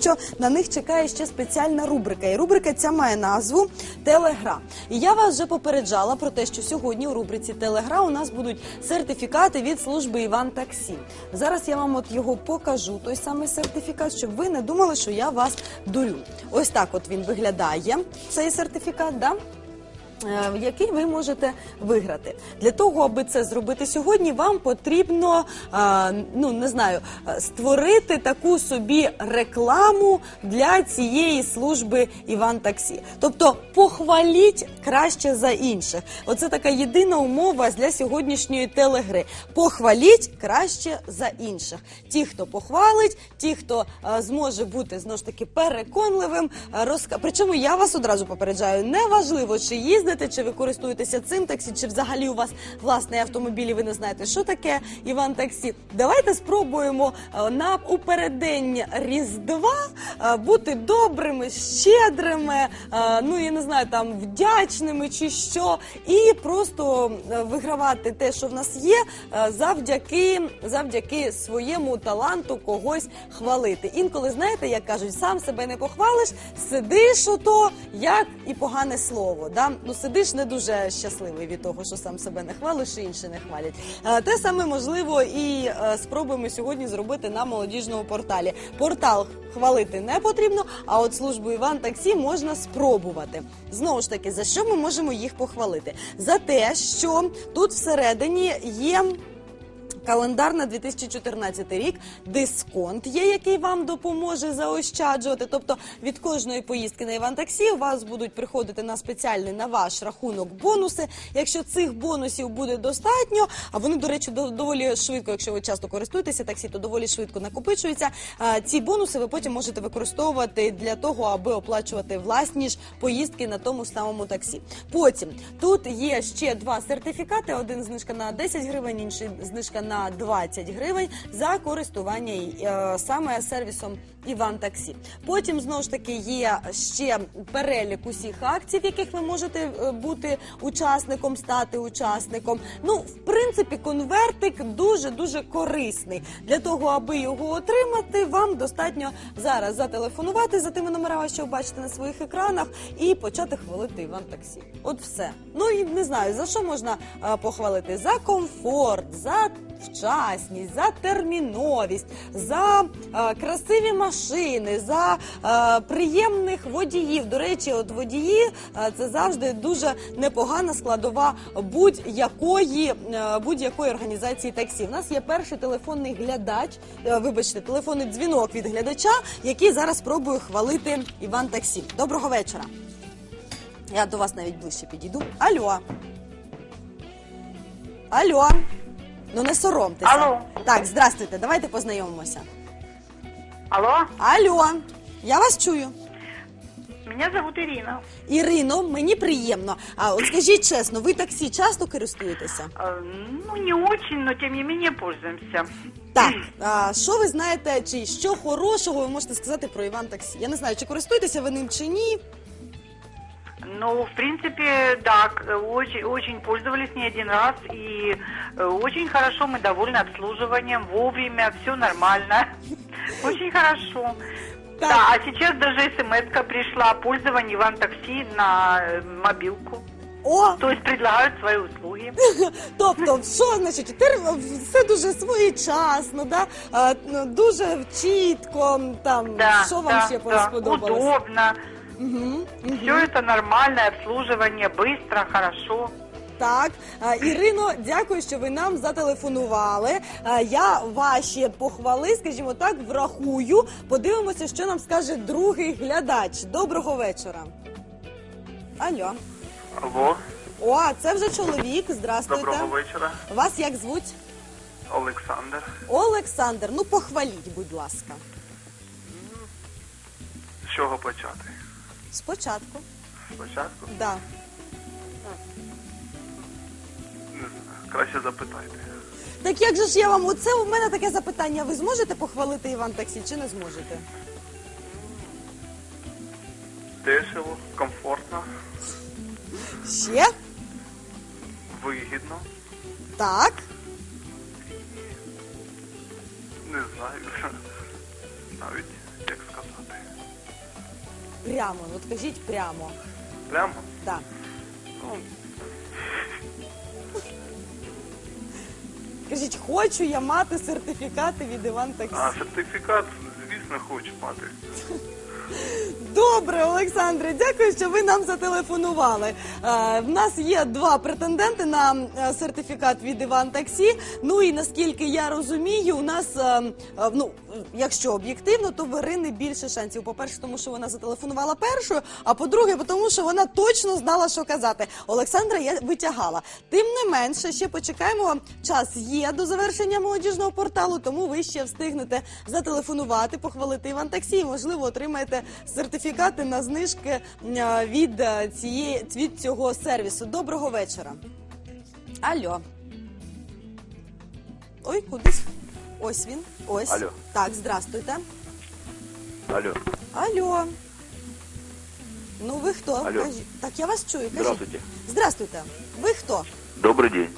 що на них чекає ще спеціальна рубрика. І рубрика ця має назву Телегра. І я вас вже попереджала про те, що сьогодні у рубриці Телегра у нас будуть сертифікати від служби Іван Таксі. Зараз я вам от його покажу, той самий сертифікат, щоб ви не думали, що я вас дурю. Ось так от він виглядає, цей сертифікат. Да? Е, який ви можете виграти. Для того, аби це зробити сьогодні, вам потрібно е, ну не знаю, е, створити таку собі рекламу для цієї служби Іван Таксі. Тобто похваліть краще за інших. Оце така єдина умова для сьогоднішньої телегри. Похваліть краще за інших. Ті, хто похвалить, ті, хто зможе бути знову ж таки переконливим, розка... Причому я вас одразу попереджаю, неважливо, чи їздите, чи ви користуєтеся цим таксі, чи взагалі у вас власний автомобіль, і ви не знаєте, що таке Іван Таксі. Давайте спробуємо е, на упередень Різдва е, бути добрими, щедрими, е, ну я не знаю, там вдячними чи що, і просто вигравати те, що в нас є, завдяки, завдяки своєму таланту когось хвалити. Інколи знаєте, як кажуть, сам себе не похвалиш, сидиш ото як і погане слово. Да? Ну сидиш не дуже щасливий від того, що сам себе не хвалиш, і інші не хвалять. Е, Те саме можливо і е, спробуємо сьогодні зробити на молодіжному порталі. Портал хвалити не потрібно, а от службу Іван Таксі можна спробувати. Знову ж таки, за що ми можемо їх похвалити? За те, що тут всередині є. Календар на 2014 рік, дисконт є, який вам допоможе заощаджувати. Тобто від кожної поїздки на Іван Таксі у вас будуть приходити на спеціальний на ваш рахунок бонуси. Якщо цих бонусів буде достатньо, а вони, до речі, доволі швидко, якщо ви часто користуєтеся таксі, то доволі швидко накопичуються. Ці бонуси ви потім можете використовувати для того, аби оплачувати власні ж поїздки на тому самому таксі. Потім тут є ще два сертифікати: один знижка на 10 гривень, інший знижка на 20 гривень за користування е, саме сервісом Іван Таксі. Потім знову ж таки є ще перелік усіх акцій, в яких ви можете е, бути учасником, стати учасником. Ну, в принципі, конвертик дуже дуже корисний. Для того, аби його отримати, вам достатньо зараз зателефонувати за тими номерами, що ви бачите на своїх екранах, і почати хвалити Іван Таксі. От все. Ну і не знаю за що можна е, похвалити за комфорт, за вчасність, за терміновість, за е, красиві машини, за е, приємних водіїв. До речі, от водії е, це завжди дуже непогана складова будь-якої е, будь-якої організації таксі. У нас є перший телефонний глядач, е, вибачте, телефонний дзвінок від глядача, який зараз спробує хвалити Іван Таксі. Доброго вечора. Я до вас навіть ближче підійду. Алло. Алло. Ну не соромтеся. Алло. Так, здрастуйте, давайте познайомимося. Алло, Алло, я вас чую. меня зовут Ирина. Ірино, мені приємно. А от скажіть чесно, ви таксі часто користуєтеся? Э, Ну, не очень, но тем не менее пользуемся. Так, а що ви знаєте, чи що хорошого ви можете сказати про Іван Таксі? Я не знаю, чи користуєтеся ви ним чи ні. Ну, в принципе, да, к- очень, очень пользовались не один раз, и э, очень хорошо, мы довольны обслуживанием, вовремя, все нормально. Очень хорошо. Да, а сейчас даже смс пришла, пользование Иван Такси на э, мобилку. О, То есть предлагают свои услуги. тобто, що значить, тепер все дуже своєчасно, да? а, ну, дуже чітко. Там Да, що вам да, ще да, сподобалось? удобно. Угу, Все это нормальное обслуживание, быстро, хорошо. Так, Ірино, дякую, що ви нам зателефонували. Я ваші похвали, скажімо так, врахую. Подивимося, що нам скаже другий глядач. Доброго вечора. Алло. Алло, О, це вже чоловік. Здравствуйте. доброго вечора. Вас як звуть? Олександр. Олександр. Ну похваліть, будь ласка. З чого почати? Спочатку. Спочатку? Да. Не знаю. Краще запитайте. Так як же ж я вам оце у мене таке запитання. Ви зможете похвалити Іван Таксі чи не зможете? Дешево, комфортно, Ще? вигідно. Так. Не знаю. Навіть. Прямо. От кажіть прямо. Прямо? Так. Ну, Кажіть, хочу я мати сертифікати від Іван Таксі. а сертифікат, звісно, хочу мати. Добре, Олександре, дякую, що ви нам зателефонували. Е, в нас є два претенденти на е, сертифікат від Іван Таксі. Ну і наскільки я розумію, у нас, е, ну якщо об'єктивно, то в Ірини більше шансів. По-перше, тому що вона зателефонувала першою, а по-друге, тому що вона точно знала, що казати. Олександра я витягала. Тим не менше, ще почекаємо. Час є до завершення молодіжного порталу, тому ви ще встигнете зателефонувати, похвалити Іван Таксі. і, Можливо, отримаєте сертифікати на знижки е, від е, цієї від цього сервісу. Доброго вечора. Алло. Ой, кудись. Ось він. Ось. Алло. Так, здрастуйте. Алло, Алло. Ну ви хто? Алло. Кажіть. Так, я вас чую. Кажіть. здравствуйте. Здравствуйте. Ви хто? Добрый день.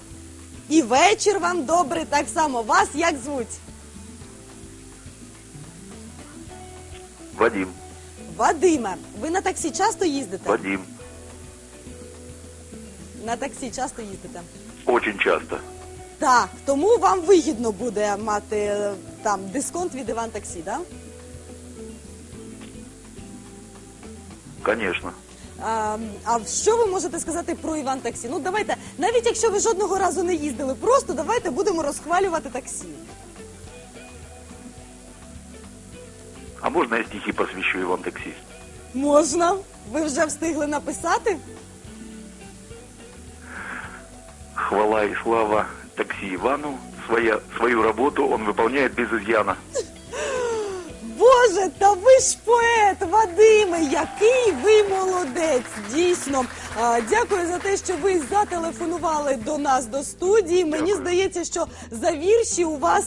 І вечір вам добрий так само. Вас як звуть? Вадим, Вадиме. Ви на таксі часто їздите? Вадим. На таксі часто їздите? Очень часто. Так, тому вам вигідно буде мати е, там дисконт від Іван Таксі, да? Конечно. А, а що ви можете сказати про Іван Таксі? Ну давайте, навіть якщо ви жодного разу не їздили, просто давайте будемо розхвалювати таксі. А можно я стихи посвящу Иван Таксист? Можна? Ви вже встигли написати? Хвала и слава такси Ивану. Своя, свою работу он выполняет без изъяна. Боже, та ви ж поет, Вадиме, який ви молодець! Дійсно, дякую за те, що ви зателефонували до нас до студії. Мені Дякую. здається, що за вірші у вас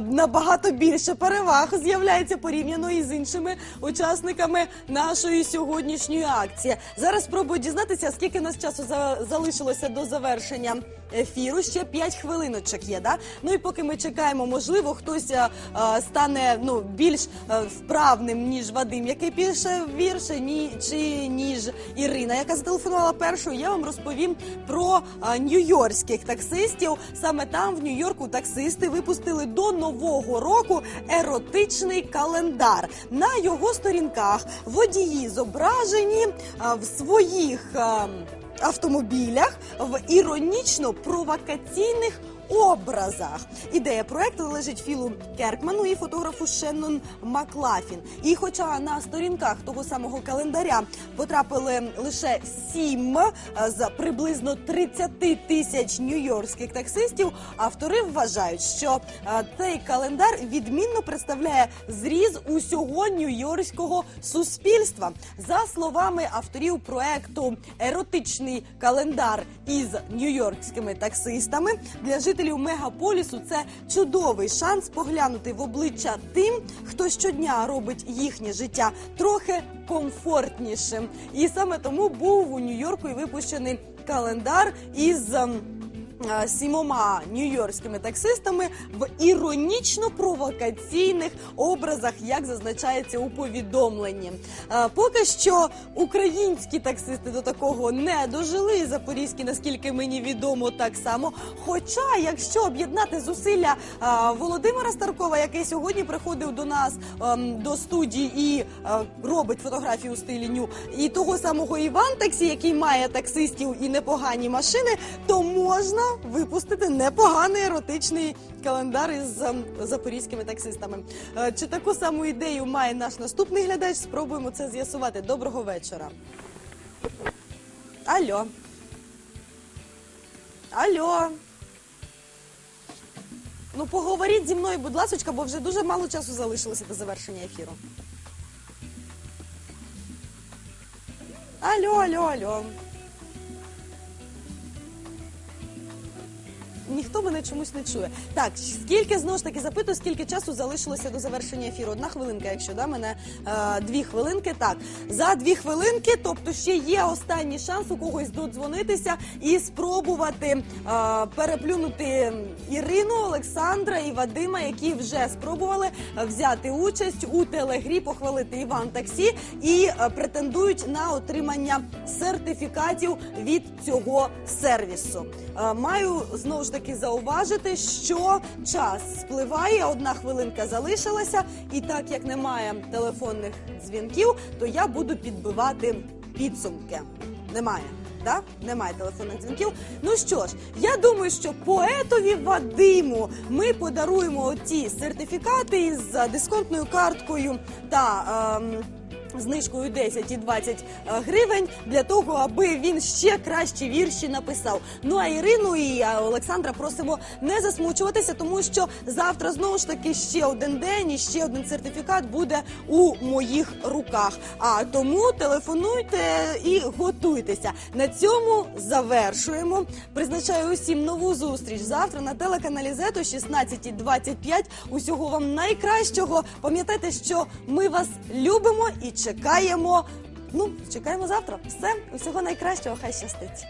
набагато більше переваг з'являється порівняно із іншими учасниками нашої сьогоднішньої акції. Зараз спробую дізнатися, скільки нас часу за- залишилося до завершення ефіру. Ще 5 хвилиночок є. Да? Ну і поки ми чекаємо, можливо, хтось стане ну більш вправним ніж Вадим, який пише вірші, ні чи ніж Ірина, яка зателефонувала першою. Я вам розповім про нью-йоркських таксистів. Саме там в Нью-Йорку таксисти випустили до нового року еротичний календар. На його сторінках водії зображені в своїх. автомобілях в іронічно-провокаційних образах. Ідея проекту належить Філу Керкману і фотографу Шеннон Маклафін. І хоча на сторінках того самого календаря потрапили лише сім е, з приблизно 30 тисяч нью-йоркських таксистів, автори вважають, що е, цей календар відмінно представляє зріз усього нью-йоркського суспільства. За словами авторів проекту Еротичний календар із нью-йоркськими таксистами для жителів мегаполісу це чудовий шанс поглянути в обличчя тим, хто щодня робить їхнє життя трохи комфортнішим. І саме тому був у Нью-Йорку і випущений календар із. Е, Сімома нью-йоркськими таксистами в іронічно-провокаційних образах, як зазначається у повідомленні. Е, Поки що українські таксисти до такого не дожили. Запорізькі, наскільки мені відомо, так само. Хоча, якщо об'єднати зусилля е, Володимира Старкова, який сьогодні приходив до нас ем, до студії і робить фотографії у стилі ню, і того самого Іван Таксі, який має таксистів і непогані машини, то можна випустити непоганий еротичний календар із ем, запорізькими таксистами. Е, Чи таку саму ідею має наш наступний глядач? Спробуємо це з'ясувати. Доброго вечора. Алло. Алло. Ну, поговоріть зі мною, будь ласка, бо вже дуже мало часу залишилося до завершення ефіру. Алло, алло, алло. Ніхто мене чомусь не чує. Так, скільки знову ж таки запитую, скільки часу залишилося до завершення ефіру? Одна хвилинка, якщо да, мене е, дві хвилинки. Так, за дві хвилинки, тобто ще є останній шанс у когось додзвонитися і спробувати е, переплюнути Ірину, Олександра і Вадима, які вже спробували е, взяти участь у телегрі, похвалити Іван Таксі і е, претендують на отримання сертифікатів від цього сервісу. Е, Маю знову ж таки зауважити, що час спливає, одна хвилинка залишилася, і так як немає телефонних дзвінків, то я буду підбивати підсумки. Немає. Да? Немає телефонних дзвінків. Ну що ж, я думаю, що поетові Вадиму ми подаруємо ті сертифікати із е, дисконтною карткою та. ем, Знижкою 10 і 20 е, гривень для того, аби він ще кращі вірші написав. Ну а Ірину і е, Олександра просимо не засмучуватися, тому що завтра знову ж таки ще один день і ще один сертифікат буде у моїх руках. А тому телефонуйте і готуйтеся. На цьому завершуємо. Призначаю усім нову зустріч завтра на телеканалі о 16.25. Усього вам найкращого. Пам'ятайте, що ми вас любимо і чекаємо. Ну, чекаємо завтра. Все, усього найкращого, хай щастить.